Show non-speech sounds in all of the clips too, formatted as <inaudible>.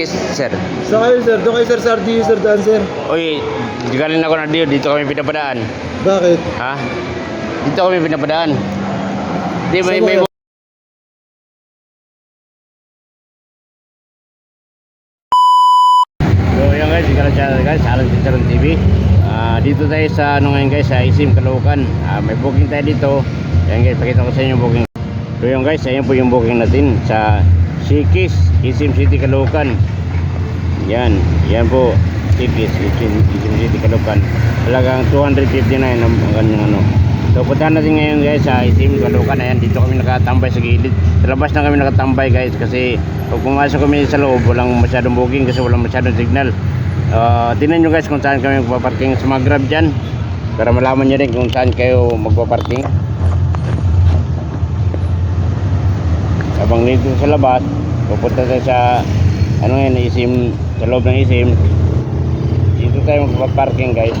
Sikis, sir? Sa kayo sir, doon kayo sir sa RDU sir daan sir. Uy, galing ako na dito. Dito kami pinapadaan. Bakit? Ha? Dito kami pinapadaan. Di, may, may... So, yan guys, ikaw na channel guys, Alan Chicharon TV. Ah, dito tayo sa ano ngayon guys, sa Isim Caloocan. Ah, may booking tayo dito. Yan guys, pakita ko sa inyo yung booking. So yan guys, ayan po yung booking natin sa Sikis, Isim City Caloocan. Yan, yan po. Sikis, Isim, Isim City Caloocan. Talagang 259 ang, ang kanyang ano. So puntahan natin ngayon guys sa Isim Caloocan. Ayan, dito kami nakatambay sa gilid. Sa na kami nakatambay guys kasi pag pumasok kami sa loob, walang masyadong booking kasi walang masyadong signal. Uh, tingnan nyo guys kung saan kami magpaparking sa mga grab dyan para malaman nyo rin kung saan kayo magpaparking habang dito sa labas pupunta tayo sa ano yan isim sa loob ng isim dito tayo magpaparking guys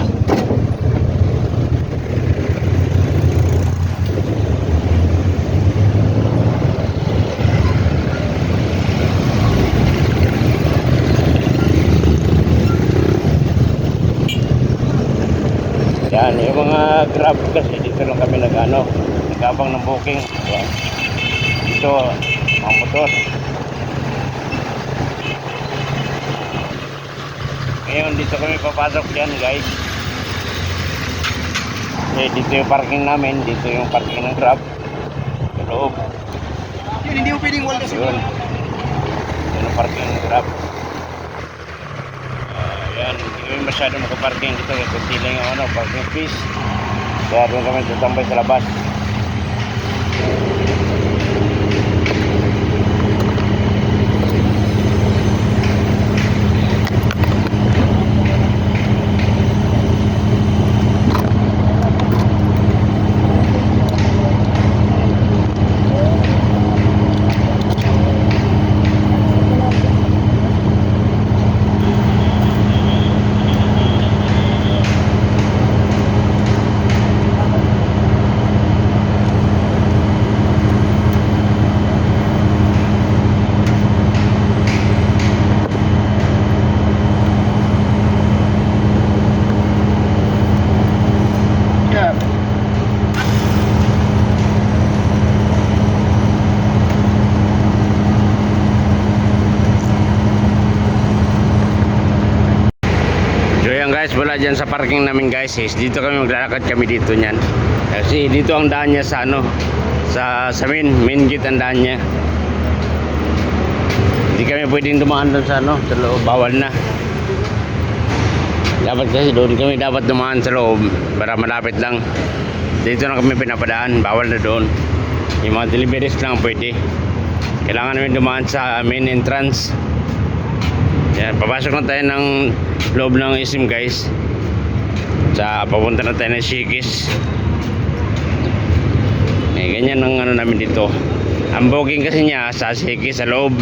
Yan, yung mga grab kasi dito lang kami nag-ano, nagabang ng booking. Yan. Dito, mga motor. Ngayon, dito kami papasok dyan, guys. Eh, dito yung parking namin, dito yung parking ng grab. Sa loob. Yun, hindi mo pwedeng wala Yun. Yun ang parking ng grab. Ah, yan, hindi kami masyado makaparking dito. Kaya kunti lang yung ano, parking fees. Kaya doon kami tutambay sa labas. Guys, wala dyan sa parking namin guys. Is dito kami maglalakad kami dito niyan. Kasi dito ang daan niya sa ano, sa, sa main, main gate ang daan niya. Hindi kami pwedeng dumaan doon sa ano, sa loob. Bawal na. Dapat kasi doon kami dapat dumaan sa loob para malapit lang. Dito na kami pinapadaan, bawal na doon. Yung mga deliveries lang pwede. Kailangan namin dumaan sa main entrance. Yan, papasok na tayo ng loob ng isim guys. Sa papunta na tayo ng Shikis. Eh, ganyan ang ano namin dito. Ang booking kasi niya sa Shikis sa loob.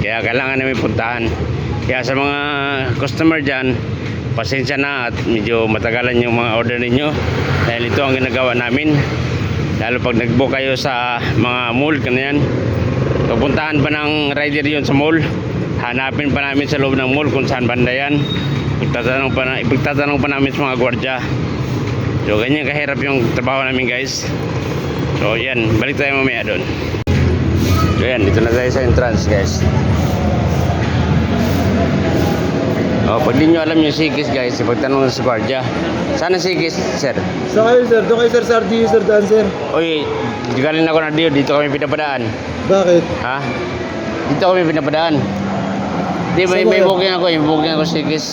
Kaya kailangan namin puntahan. Kaya sa mga customer dyan, pasensya na at medyo matagalan yung mga order ninyo. Dahil ito ang ginagawa namin. Lalo pag nag-book kayo sa mga mall, kanyan. Pupuntahan pa ng rider yon sa mall. Hanapin pa namin sa loob ng mall kung saan banda yan. Ipagtatanong pa, na, ipagtatanong pa namin sa mga gwardya. So ganyan kahirap yung trabaho namin guys. So yan, balik tayo mamaya doon. So yan, dito na tayo sa entrance guys. Oh, pag di nyo alam yung sikis guys, ipagtanong sa gwardya. Saan ang sikis, sir? Sa kayo sir, doon kayo sir sa RDU sir daan sir. Uy, galing ako na dito, dito kami pinapadaan. Bakit? Ha? Dito kami pinapadaan. Di, may, may ba yun? booking ako, may booking ako sikis.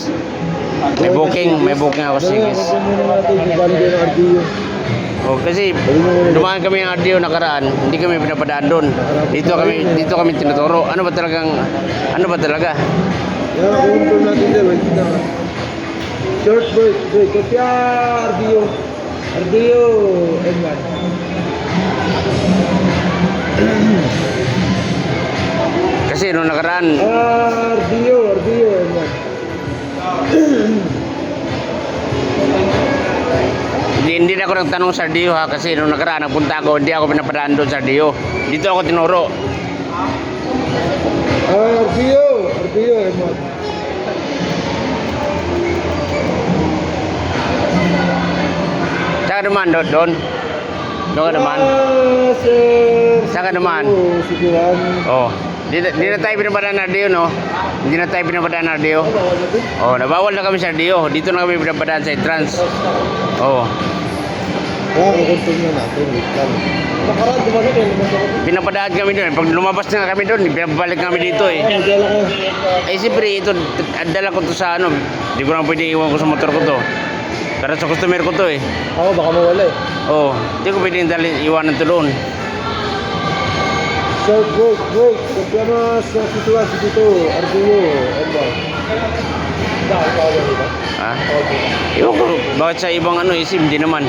May booking, may booking ako ng RDU. Oh, kasi dumaan kami ng RDO nakaraan, hindi kami pinapadaan doon. Dito kami, dito kami tinuturo. Ano ba talagang, ano ba talaga? Yan, control natin sir. Wait na. Short break. Break. Kopya RDU. RDU. N1. Kasi nung nakaraan, RDU. RDU. N1. hindi, hindi na ako nagtanong sa RDO ha, kasi nung nakaraan nagpunta ako, hindi ako pinapadaan doon sa RDO. Dito ako tinuro. RDU. RDO, M1. Saan ka naman doon? Doon? Doon ka naman? Ah. Saan ka naman? Oo, Siguran. Oh. Di, di na tayo pinapadaan ng RDO, no? Hindi na tayo pinapadaan ng RDO. Oh, nabawal na kami sa RDO. Dito na kami pinapadaan sa trans. Oh. Ah, kukuntong na natin. Nakaraan. Lumabas ako. Pinapadaan kami doon. Pag lumabas na kami doon, pinabalik kami dito eh. Eh siyempre, ito, dala ko to sa ano. Hindi ko na pwede iwan ko sa motor ko to. Para sa customer ko to eh. Ako, baka mawala eh. Oh, hindi ko pwede iwanan to doon. Sir, break, break. Kumpiyamas sa situasi dito. RDO, M1. Dahil pa ako dito. Ha? Okay. Iwan ko, bakit sa ibang ano isim, hindi naman.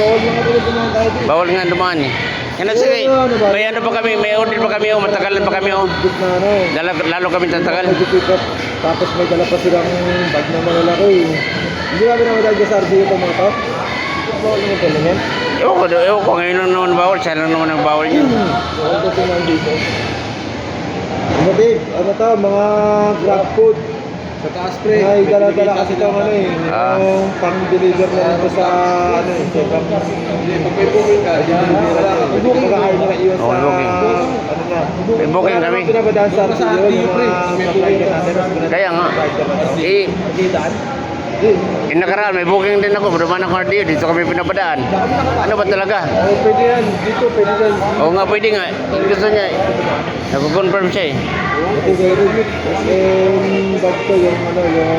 Bawal lang ako dumaan tayo dito. Bawal nga dumaan eh. Yan na sige, may ano pa kami, may order pa kami oh, matagalan pa kami oh. Ano. Lalo, lalo kami tatagal. Tapos may dala pa silang bag na malalaki. Hindi namin naman dahil sa RDO itong mga to. Bawal naman pala yan. Ewan ko, ewan ko, ngayon lang naman bawal, siya lang naman ang bawal yun. Bawal ko tingnan dito. Ano babe, ano to, mga grab food. Sa taas pre. Ay, dala-dala kasi itong ano eh. Ah. Yung pang-deliver na nito sa ano eh. Sa. Hindi, pag may booking ka, deliver na. May booking ka. nila iyon Oh, sa... Ano na. May booking kami. pinabadaan sa mga natin. Kaya nga. Eh, Kitaan? Yung nakaraan, may booking din ako, dumaan ako RDO, dito kami pinapadaan. Ano ba talaga? Oh, pwede yan. Dito, pwede yan. Oo nga, pwede nga. Gusto niya, nag-confirm siya eh. Ito very good. Kasi bag ko, yung ano, yung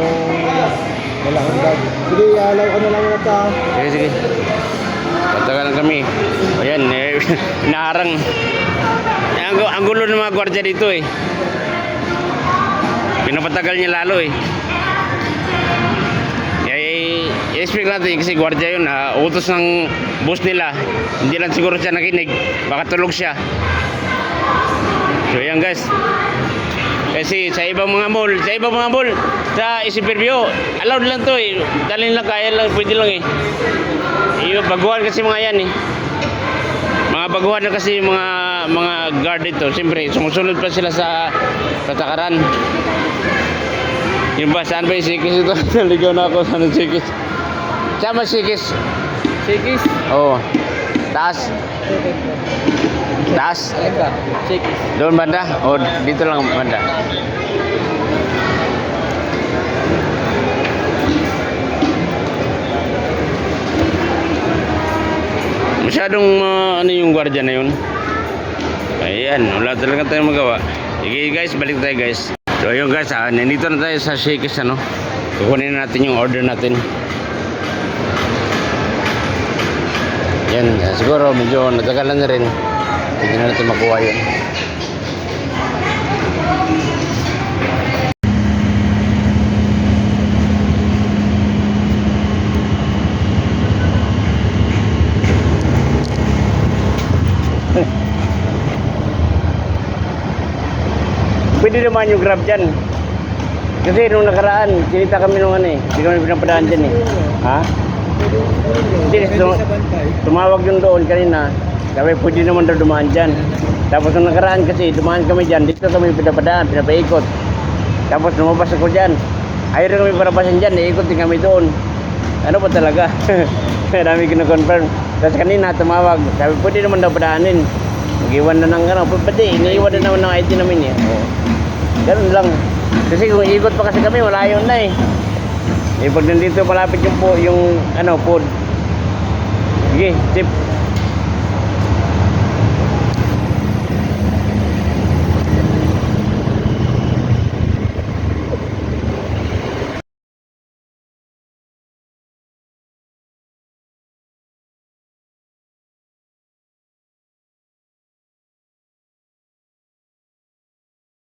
malaking bag. Sige, alaw ko na lang ta. Sige, sige. Tatagalan kami. O yan, eh, <laughs> naharang. Ang, gu- ang gulo ng mga gwardiya dito eh. Pinapatagal niya lalo eh. I-expect natin kasi gwardiya yun, ah, utos ng boss nila. Hindi lang siguro siya nakinig. Baka tulog siya. So yan guys. Kasi sa ibang mga mall, sa ibang mga mall, sa Isipirview, allowed lang to eh. Dalhin lang, kaya lang, pwede lang eh. Yung baguhan kasi mga yan eh. Mga baguhan na kasi mga mga guard dito. Siyempre, sumusunod pa sila sa patakaran. Yung ba, saan ba yung sikis ito? <laughs> Naligaw na ako, ang sikis? Saan ba sikis? Shakis? Oo. Taas. Taas. Ka? Shakis. Doon banda? O dito lang banda? Masyadong uh, ano yung gwardiya na yun. Ayan, wala talaga tayong magawa. Sige guys, balik tayo guys. So ayun guys, ah, nandito na tayo sa Shakey's ano. Kukunin na natin yung order natin. Yan, ah, siguro medyo natagalan na rin. Hindi na natin makuha yun. Pwede naman yung grab dyan. Kasi nung nakaraan, kinita kami nung ano eh. Hindi kami pinapadaan dyan eh. Ha? Hindi, tum- tumawag yung doon kanina. Sabi, pwede naman daw dumaan dyan. Tapos nung nakaraan kasi, dumaan kami dyan. Dito kami pinapadaan, pinapaikot. Tapos lumabas ako dyan. Ayaw rin kami parapasan dyan, iikot din kami doon. Ano ba talaga? <laughs> Namin kino-confirm. Tapos kanina tumawag, sabi pwede naman daw padaanin. Mag-iwan na ng ano, pwede, iniiwan na naman ng ID namin eh. Ganun lang. Kasi kung ikot pa kasi kami, wala yun na eh. Eh pag nandito malapit yung po, yung ano, food. Sige, chip.